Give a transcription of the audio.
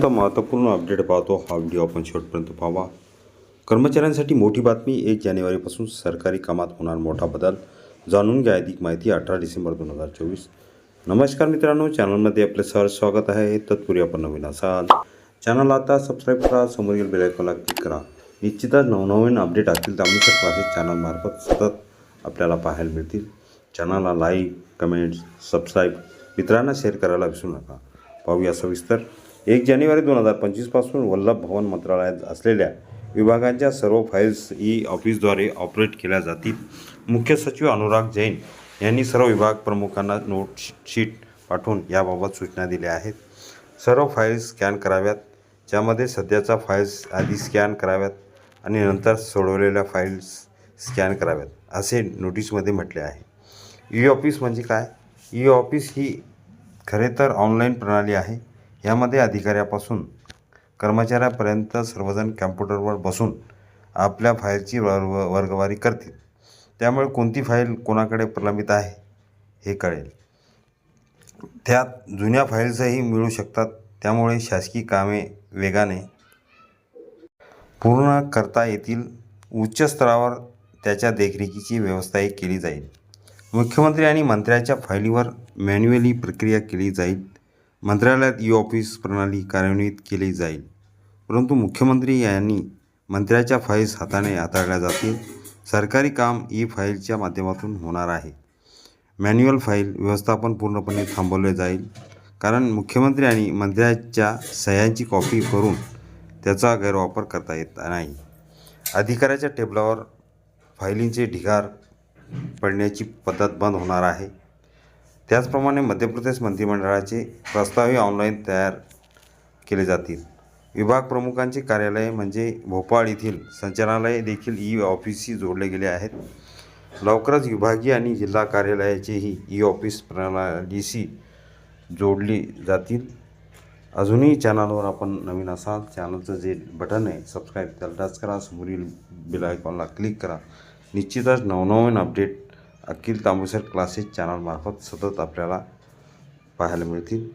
आता महत्त्वपूर्ण अपडेट पाहतो. हा व्हिडिओ आपण शेवटपर्यंत पाहावा. कर्मचाऱ्यांसाठी मोठी बातमी एक जानेवारीपासून सरकारी कामात होणार मोठा बदल. जाणून घ्या अधिक माहिती अठरा डिसेंबर दोन हजार चोवीस. नमस्कार मित्रांनो चॅनलमध्ये आपले सर स्वागत आहे. तत्पूर्वी आपण नवीन असाल चॅनल आता सबस्क्राईब करा समोरील बेलायकॉनला क्लिक करा. निश्चितच नवनवीन अपडेट असतील तर आमच्या क्लासेस चॅनलमार्फत सतत आपल्याला पाहायला मिळतील. चॅनलला लाईक कमेंट्स सबस्क्राईब मित्रांना शेअर करायला विसरू नका. पाहूया सविस्तर. एक जानेवारी दोन हजार पंचवीसपासून वल्लभ भवन मंत्रालयात असलेल्या विभागांच्या सर्व फाईल्स ई ऑफिसद्वारे ऑपरेट केल्या जातील. मुख्य सचिव अनुराग जैन यांनी सर्व विभाग प्रमुखांना नोट शीट पाठवून याबाबत सूचना दिल्या आहेत. सर्व फाईल्स स्कॅन कराव्यात ज्यामध्ये सध्याचा फाईल्स आधी स्कॅन कराव्यात आणि नंतर सोडवलेल्या फाईल्स स्कॅन कराव्यात असे नोटीसमध्ये म्हटले आहे. ई ऑफिस म्हणजे काय? ई ऑफिस ही खरे तर ऑनलाईन प्रणाली आहे. यामध्ये अधिकाऱ्यापासून कर्मचाऱ्यापर्यंत सर्वजण कॅम्प्युटरवर बसून आपल्या फाईलची वर्ग वर्गवारी करतील. त्यामुळे कोणती फाईल कोणाकडे प्रलंबित आहे हे कळेल. त्यात जुन्या फाईल्सही मिळू शकतात. त्यामुळे शासकीय कामे वेगाने पूर्ण करता येतील. उच्च स्तरावर त्याच्या देखरेखीची व्यवस्थाही केली जाईल. मुख्यमंत्री आणि मंत्र्याच्या फाईलीवर मॅन्युअली प्रक्रिया केली जाईल. मंत्रालयात ई ऑफिस प्रणाली कार्यान्वित केली जाईल. परंतु मुख्यमंत्री यांनी मंत्र्याच्या फाईल्स हाताने हाताळल्या जातील. सरकारी काम ई फाईलच्या माध्यमातून होणार आहे. मॅन्युअल फाईल व्यवस्थापन पूर्णपणे थांबवले जाईल. कारण मुख्यमंत्री आणि मंत्र्याच्या सह्यांची कॉपी करून त्याचा गैरवापर करता येत नाही. अधिकाऱ्याच्या टेबलावर फाईलींचे ढिगार पडण्याची पद्धत बंद होणार आहे. त्याचप्रमाणे मध्य प्रदेश मंत्रिमंडळाचे प्रस्तावही ऑनलाईन तयार केले जातील. विभाग प्रमुखांचे कार्यालय म्हणजे भोपाळ येथील संचालनालय देखील ई ऑफिसशी जोडले गेले आहेत. लवकरच विभागीय आणि जिल्हा कार्यालयाचेही ई ऑफिस प्रणालीशी जोडली जातील. अजूनही चॅनलवर आपण नवीन असाल चॅनलचं जे बटन आहे सबस्क्राईब त्याला टच करा. समोरील बिल आयकॉनला क्लिक करा. निश्चितच नवनवीन अपडेट अखिल तांबूसर क्लासेस चॅनलमार्फत सतत आपल्याला पाहायला मिळतील.